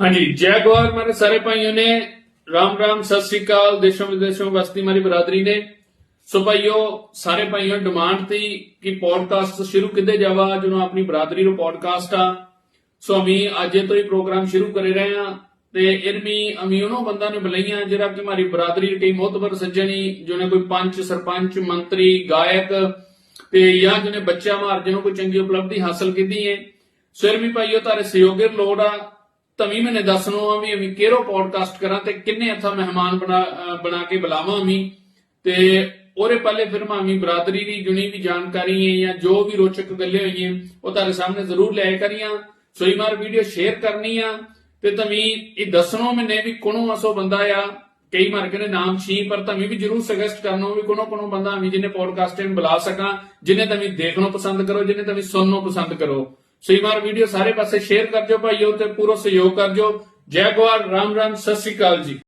ਹਾਂਜੀ, ਜੈ ਗੌਰ ਮਾਰੇ ਸਾਰੇ ਭਾਈਓ ਨੇ। ਰਾਮ ਰਾਮ, ਸਤਿ ਸ੍ਰੀ ਅਕਾਲ। ਦੇਸ਼ੋਂ ਵਿਦੇਸ਼ੋਂ ਵਸਦੀ ਮਾਰੀ ਬਰਾਦਰੀ ਨੇ। ਸੋ ਭਾਈਓ, ਸਾਰੇ ਭਾਈਓ ਡਿਮਾਂਡ ਤੀ ਕਿ ਪੋਡਕਾਸਟ ਸ਼ੁਰੂ ਕਿੱਦੇ ਜਾਵਾ। ਜਦੋਂ ਆਪਣੀ ਬਰਾਦਰੀ ਨੂੰ ਪੋਡਕਾਸਟ ਆ। ਸੋ ਅਮੀ ਅੱਜੇ ਤੋਂ ਹੀ ਪ੍ਰੋਗਰਾਮ ਸ਼ੁਰੂ ਕਰੇ ਰਹੇ ਆ। ਤੇ ਇਰਮੀ, ਅਮੀ ਉਹਨਾਂ ਬੰਦਾ ਨੇ ਬਲਈਆਂ, ਜਿਹੜਾ ਕਿ ਮਾਰੀ ਬਰਾਦਰੀ ਦੀ ਟੀਮ ਮੋਤਬਰ ਸੱਜਣੀ ਜਿਹਨੇ ਕੋਈ ਪੰਚ, ਸਰਪੰਚ, ਮੰਤਰੀ, ਗਾਇਕ ਤੇ ਜਾਂ ਜਿਹਨੇ ਬੱਚਾ ਮਾਰ ਜਿਹਨੂੰ ਕੋਈ ਚੰਗੀ ਉਪਲਬਧੀ ਹਾਸਲ ਕੀਤੀ ਹੈ ਸੋ ਇਰਮੀ ਭਾਈਓ ਤਾਰੇ ਸਹਿਯੋਗਰ ਲੋੜ ਆ। ਤਵੀ ਮੈਨੇ ਦੱਸਣੋ ਆ ਵੀ ਅਮੀ ਕਿਹੜੋ ਪੋਡਕਾਸਟ ਕਰਾਂ ਤੇ ਕਿੰਨੇ ਹੱਥਾਂ ਮਹਿਮਾਨ ਬਣਾ ਬਣਾ ਕੇ ਬੁਲਾਵਾਂ ਅਮੀ। ਤੇ ਉਹਦੇ ਪਹਿਲੇ ਫਿਰ ਮਾਮੀ ਬਰਾਦਰੀ ਦੀ ਜੁਣੀ ਵੀ ਜਾਣਕਾਰੀ ਹੈ ਜਾਂ ਜੋ ਵੀ ਰੋਚਕ ਗੱਲਾਂ ਹੋਈਆਂ, ਉਹ ਤੁਹਾਡੇ ਸਾਹਮਣੇ ਜ਼ਰੂਰ ਲੈ ਕਰੀਆਂ। ਸੋ ਮਾਰ ਵੀਡੀਓ ਸ਼ੇਅਰ ਕਰਨੀ ਆ। ਤੇ ਤਵੀ ਇਹ ਦੱਸਣੋ ਮੈਨੇ ਵੀ ਕੋਣੋਂ ਅਸੋ ਬੰਦਾ ਆ। ਕਈ ਮਾਰ ਕੇ ਨੇ ਨਾਮ ਛੀ, ਪਰ ਤਵੀ ਵੀ ਜਰੂਰ ਸੁਜੈਸਟ ਕਰਨੋ ਵੀ ਕੋਣੋਂ ਕੋਣੋਂ ਬੰਦਾ ਅਮੀ ਜਿਹਨੇ ਪੋਡਕਾਸਟ ਨੂੰ ਬੁਲਾ ਸਕਾਂ ਜਿਹਨੇ ਤਵੀ ਦੇਖਣੋਂ ਪਸੰਦ ਕਰੋ ਜਿਹਨੇ ਤਵੀ ਸੁਣਨੋਂ ਪਸੰਦ ਕਰੋ। ਸੋ ਵਾਰ ਵੀਡੀਓ ਸਾਰੇ ਪਾਸੇ ਸ਼ੇਅਰ ਕਰ ਦਿਓ ਭਾਈਓ ਤੇ ਪੂਰਾ ਸਹਿਯੋਗ ਕਰ ਦਿਓ। ਜੈ ਗੋਰ ਰਾਮ ਰਾਮ, ਸਤਿ ਸ੍ਰੀ ਅਕਾਲ ਜੀ।